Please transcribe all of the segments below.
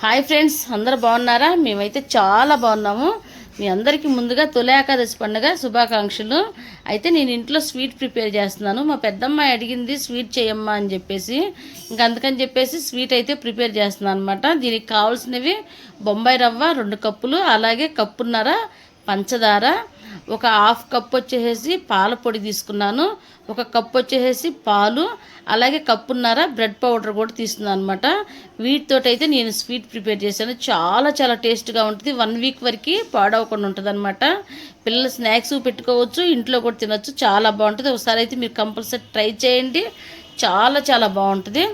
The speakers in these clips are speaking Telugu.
హాయ్ ఫ్రెండ్స్ అందరు బాగున్నారా? మేమైతే చాలా బాగున్నాము. మీ అందరికీ ముందుగా తొలి ఏకాదశి పండుగ శుభాకాంక్షలు. అయితే నేను ఇంట్లో స్వీట్ ప్రిపేర్ చేస్తున్నాను. మా పెద్దమ్మాయి అడిగింది స్వీట్ చేయమ్మా అని చెప్పేసి. ఇంకా అందుకని చెప్పేసి స్వీట్ అయితే ప్రిపేర్ చేస్తున్నాను అనమాట దీనికి కావాల్సినవి బొంబాయి రవ్వ రెండు కప్పులు అలాగే కప్పున్నర పంచదార ఒక హాఫ్ కప్ వచ్చేసి పాల పొడి తీసుకున్నాను. ఒక కప్ వచ్చేసి పాలు అలాగే కప్పున్నర బ్రెడ్ పౌడర్ కూడా తీసుకున్నాను అనమాట వీటితోటి అయితే నేను స్వీట్ ప్రిపేర్ చేశాను. చాలా చాలా టేస్ట్గా ఉంటుంది. వన్ వీక్ వరకు పాడవకుండా ఉంటుంది అనమాట పిల్లలు స్నాక్స్ పెట్టుకోవచ్చు ఇంట్లో కూడా తినొచ్చు. చాలా బాగుంటుంది. ఒకసారి అయితే మీరు కంపల్సరీ ట్రై చేయండి. చాలా చాలా బాగుంటుంది.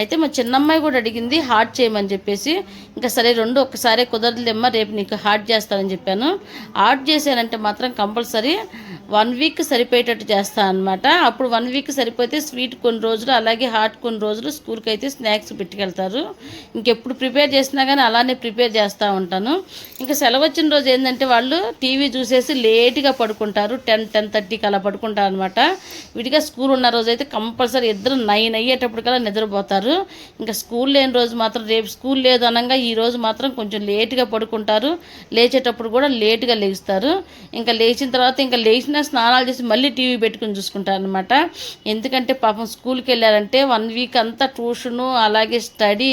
అయితే మా చిన్నమ్మాయి కూడా అడిగింది హార్ట్ చేయమని చెప్పేసి. ఇంకా సరే రెండు ఒక్కసారే కుదరదులేమ్మా రేపు నీకు హార్ట్ చేస్తానని చెప్పాను. హాట్ చేశానంటే మాత్రం కంపల్సరీ వన్ వీక్ సరిపోయేటట్టు చేస్తాను అనమాట అప్పుడు వన్ వీక్ సరిపోతే స్వీట్ కొన్ని రోజులు అలాగే హాట్ కొన్ని రోజులు స్కూల్కి అయితే స్నాక్స్ పెట్టుకెళ్తారు. ఇంకెప్పుడు ప్రిపేర్ చేసినా కానీ అలానే ప్రిపేర్ చేస్తూ ఉంటాను. ఇంకా సెలవు వచ్చిన రోజు ఏంటంటే వాళ్ళు టీవీ చూసేసి లేట్గా పడుకుంటారు. టెన్ టెన్ థర్టీకి అలా పడుకుంటారు అనమాట విడిగా స్కూల్ ఉన్న రోజు అయితే కంపల్సరీ ఇద్దరు నైన్ అయ్యేటప్పటికల్లా నిద్రపోతారు. ఇంకా స్కూల్ లేని రోజు మాత్రం రేపు స్కూల్ లేదు అనగా ఈ రోజు మాత్రం కొంచెం లేట్గా పడుకుంటారు. లేచేటప్పుడు కూడా లేట్గా లేస్తారు ఇంకా లేచిన తర్వాత ఇంకా లేచిన స్నానాలు చేసి మళ్ళీ టీవీ పెట్టుకుని చూసుకుంటాను అనమాట ఎందుకంటే పాపం స్కూల్కి వెళ్ళారంటే వన్ వీక్ అంతా ట్యూషను అలాగే స్టడీ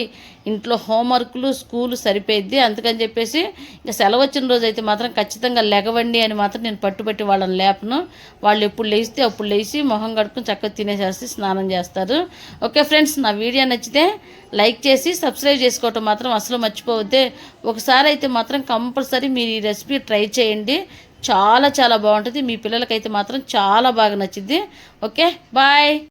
ఇంట్లో హోంవర్క్లు స్కూల్ సరిపోయిద్ది. అందుకని చెప్పేసి ఇంకా సెలవు వచ్చిన రోజు అయితే మాత్రం ఖచ్చితంగా లెగవండి అని మాత్రం నేను పట్టుబట్టి వాళ్ళని లేపను. వాళ్ళు ఎప్పుడు లేస్తే అప్పుడు లేచి మొహం కడుక్కుని చక్కగా తినేసేసి స్నానం చేస్తారు. ఓకే ఫ్రెండ్స్ నా వీడియో నచ్చితే లైక్ చేసి సబ్స్క్రైబ్ చేసుకోవటం మాత్రం అసలు మర్చిపోవద్దే. ఒకసారి అయితే మాత్రం కంపల్సరీ మీరు ఈ రెసిపీ ట్రై చేయండి. చాలా చాలా బాగుంటుంది. మీ పిల్లలకైతే మాత్రం చాలా బాగా నచ్చింది ఓకే బాయ్.